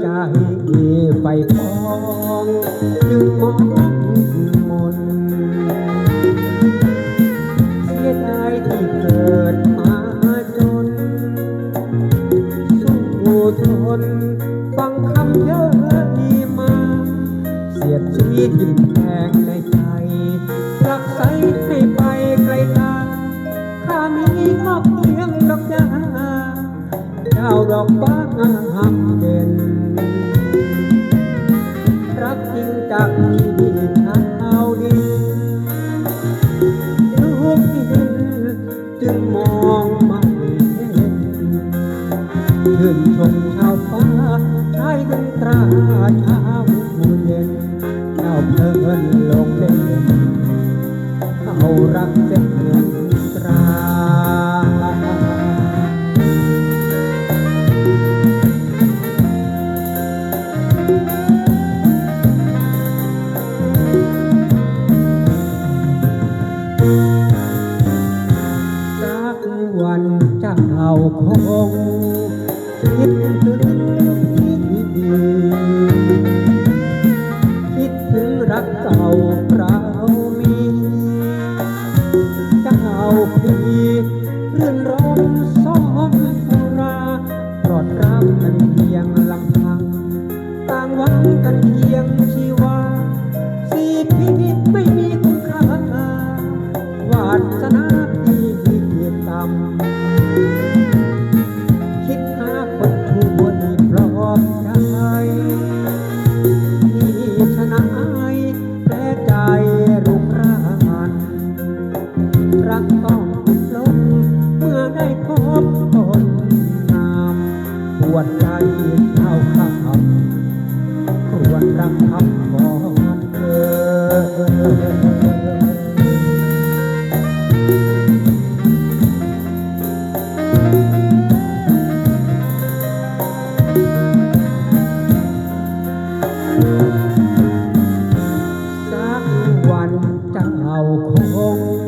ใจไฟพองยึดงมองมนเสียดายที่เกิดมาจน สู้ทนฟังคำเยอะมีมา เสียดชีวิตแพงในใจรักใสให้ไปไกลตาข้ามีคอบเพียงดอกยาเจ้าดอกบ้า จากชีวิตนั้นเอาดีทุจึมองม่เห็นชื่นชมชาวฟ้าชายกันตราชาวผู้เย็นเจ้เพลิ กวันจะเอาคงคิดถึงที่ดีคิดถึงรักเก่าเรามีจะเอาพีเรื่องร้องซ้อมสุราปลอดรักกันเพียงลำพัง ต่างหวังกันเพียงชีวาสีพิษไม่มีคุณค่าวาสนา รัต้อลมเมื่อได้พบคนงามปวดใจเท่ข้าควรรักคำของเธอสัวันเจ้าคง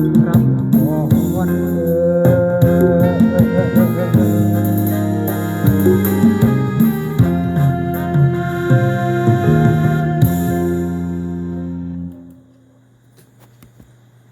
รักรักขอวันเธอ